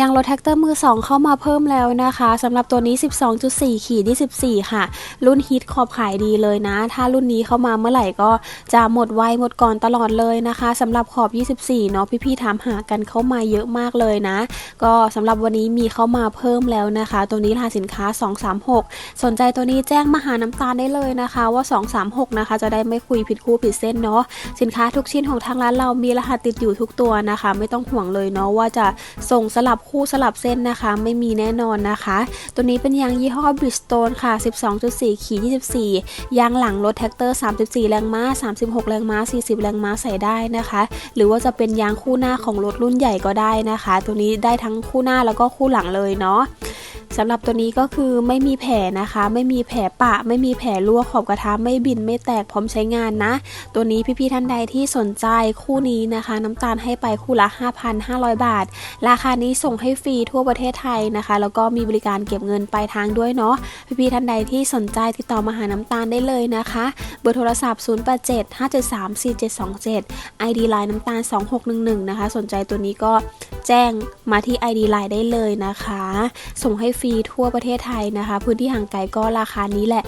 ยางรถแท็กเตอร์มือ 2 เข้ามาเพิ่มแล้วนะคะสำหรับตัวนี้ 12.4 ขีด24 ค่ะ รุ่นฮิตขอบขายดีเลยนะ ถ้ารุ่นนี้เข้ามาเมื่อไหร่ก็จะหมดไวหมดก่อนตลอดเลยนะคะสำหรับขอบ 24 เนาะพี่ๆถามหากันเข้ามาเยอะมากเลยนะ ก็สำหรับวันนี้มีเข้ามาเพิ่มแล้วนะคะ ตัวนี้รหัสสินค้า 236 สนใจตัวนี้แจ้งมาหาน้ำตาลได้เลยนะคะว่า 236 นะคะ จะได้ไม่คุยผิดคู่ผิดเส้นเนาะสินค้าทุกชิ้นของทางร้านเรามีรหัสติดอยู่ทุกตัวนะคะ ไม่ต้องห่วงเลยเนาะว่าจะส่งสลับคู่สลับเส้นนะคะ ไม่มีแน่นอนนะคะ ตัวนี้เป็นยางยี่ห้อ Bridgestone ค่ะ 12.4 ขีด 24 ยางหลังรถแท็กเตอร์ 34 แรงม้า 36 แรงม้า 40 แรงม้าใส่ได้นะคะ หรือว่าจะเป็นยางคู่หน้าของรถรุ่นใหญ่ก็ได้นะคะ ตัวนี้ได้ทั้งคู่หน้าแล้วก็คู่หลังเลยเนาะ สำหรับตัวนี้ก็คือไม่มีแผลนะคะ ไม่มีแผลปะ ไม่มีแผลรั่วขอบกระทะไม่บินไม่แตกพร้อมใช้งานนะ ตัวนี้พี่ๆท่านใดที่สนใจคู่นี้นะคะ น้ำตาลให้ไปคู่ละ 5,500 บาท ราคานี้ส่งให้ฟรีทั่วประเทศไทยนะคะ แล้วก็มีบริการเก็บเงินปลายทางด้วยเนาะพี่ๆท่านใดที่สนใจติดต่อมาหาน้ำตาลได้เลยนะคะ เบอร์โทรศัพท์ 0875734727 ID ไลน์น้ำตาล 2611 นะคะ สนใจตัวนี้ก็ แจ้งมาที่ ID ไลน์ได้เลยนะคะ ส่งให้ฟรีทั่วประเทศไทยนะคะ พื้นที่ห่างไกลก็ราคานี้แหละ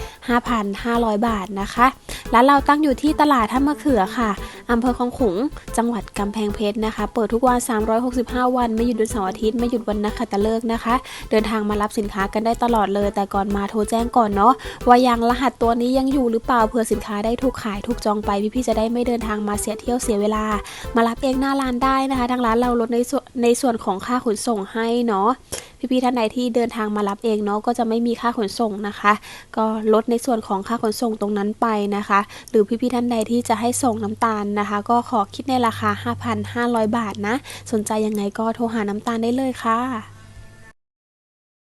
5,500 บาทนะคะ ร้านเราตั้งอยู่ที่ตลาดท่ามะเขือค่ะอำเภอคลองขุง จังหวัดกำแพงเพชรนะคะ เปิดทุกวัน 365 วัน ไม่หยุดวันเสาร์อาทิตย์ ไม่หยุดวันนักขัตฤกษ์นะคะ เดินทางมารับสินค้ากันได้ตลอดเลย แต่ก่อนมาโทรแจ้งก่อนเนาะ ว่ายังรหัสตัวนี้ยังอยู่หรือเปล่า เผื่อสินค้าได้ถูกขายถูกจองไป พี่ๆจะได้ไม่เดินทางมาเสียเที่ยวเสียเวลา มารับเองหน้าร้านได้นะคะ ทางร้านเราลดในส่วนในส่วนของค่าขนส่งให้เนาะพี่ๆท่านใดที่เดินทางมารับเองเนาะก็จะไม่มีค่าขนส่งนะคะ ก็ลดในส่วนของค่าขนส่งตรงนั้นไปนะคะ หรือพี่ๆท่านใดที่จะให้ส่งน้ำตาลนะคะ ก็ขอคิดในราคา 5,500 บาทนะ สนใจยังไงก็โทรหาน้ำตาลได้เลยค่ะ